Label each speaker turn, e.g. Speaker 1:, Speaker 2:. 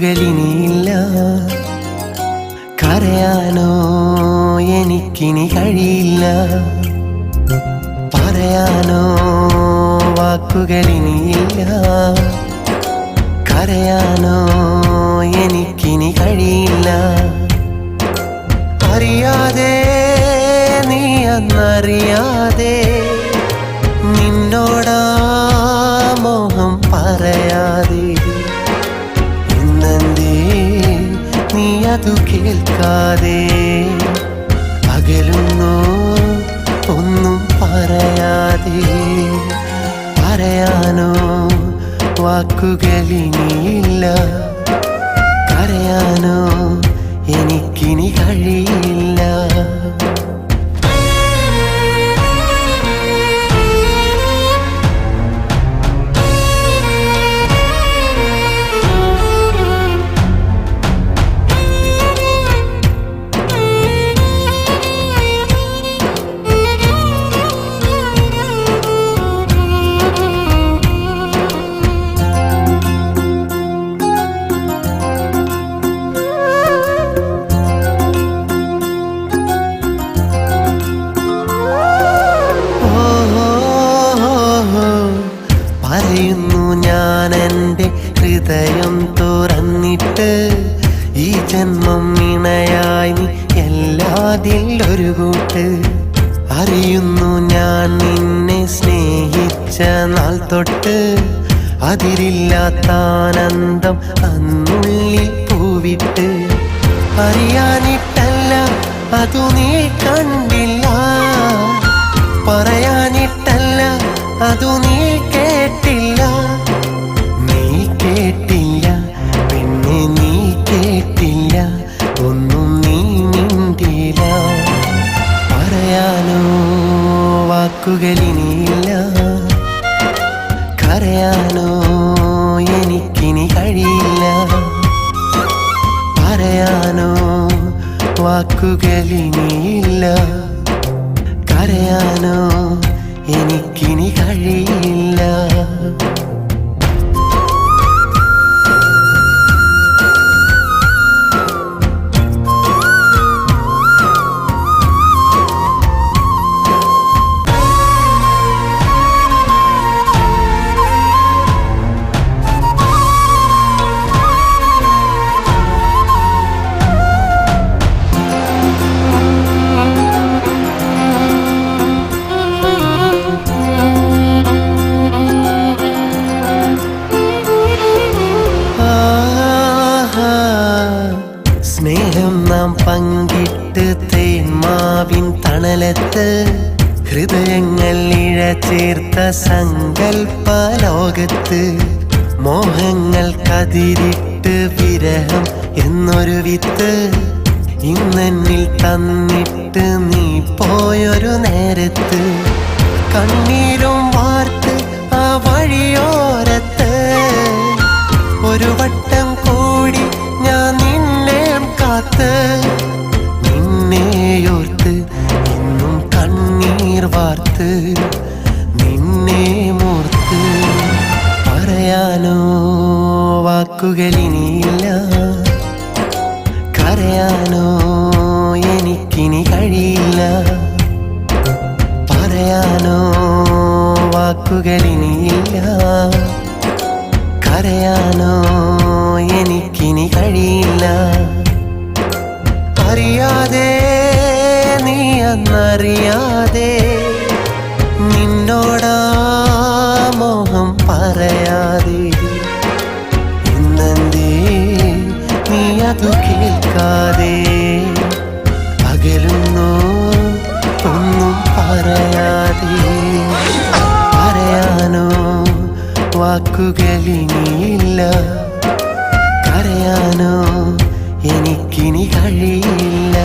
Speaker 1: വാക്കുകളിനിയില്ല കരയാനോ എനിക്കിനി കഴിയില്ല. പറയാനോ വാക്കുകളിനിയില്ല. കരയാനോ എനിക്കിനി കഴിയില്ല. അറിയാതെ നീ അന്നറിയാതെ അതു കേൾക്കാതെ അകലുന്നു ഒന്നും പറയാതെ. പറയാനോ വാക്കുകളിനിയില്ല കരയാനോ എനിക്കിനി കഴിയില്ല. ഹൃദയം തുറന്നിട്ട് ഈ ജന്മം ഇണയായി നീ എല്ലാതിൽ ഒരു കൂട്ട് അറിയുന്നു ഞാൻ നിന്നെ സ്നേഹിച്ച നാൾ തൊട്ട്. അതിരില്ലാത്ത ആനന്ദം അന്നുള്ളിൽ പൂവിട്ട്. അറിയാനിട്ടല്ല അതു നീ കണ്ടില്ല പറയാനോ? വാക്കുകളിനിയില്ല കരയാനോ എനിക്കിനി കഴിയില്ല. പറയാനോ വാക്കുകളിനിയില്ല. കരയാനോ എനിക്കിനി കഴിയില്ല. ചേർത്ത സങ്കൽപ്പ ലോകത്ത് മോഹങ്ങൾ കതിരിട്ട് വിരഹം എന്നൊരു വിത്ത് ഇന്നെന്നിൽ തന്നിട്ട് നീ പോയൊരു നേരത്ത് കണ്ണീരും വാർത്ത് ആ വഴിയോരത്ത് ഒരു വട്ടം കൂടി ഞാൻ നിന്നെ കാത്ത് നിന്നെയോർത്ത് ഇന്നും കണ്ണീർ വാർത്ത് നിന്നെ മൂർത്ത് പറയാനോ വാക്കുകളിനിയില്ല. കരയാനോ എനിക്കിനി കഴിയില്ല. പറയാനോ വാക്കുകളിനിയില്ല. കരയാനോ എനിക്കിനി കഴിയില്ല. അറിയാതെ നീ അന്നറിയാതെ മോഹം പറയാതെ ഇന്നെന്തേ നീ അതു കേൾക്കാതെ? അകലുന്നു ഒന്നും പറയാതെ? പറയാനോ വാക്കുകളിനിയില്ല. കരയാനോ എനിക്കിനി കഴിയില്ല.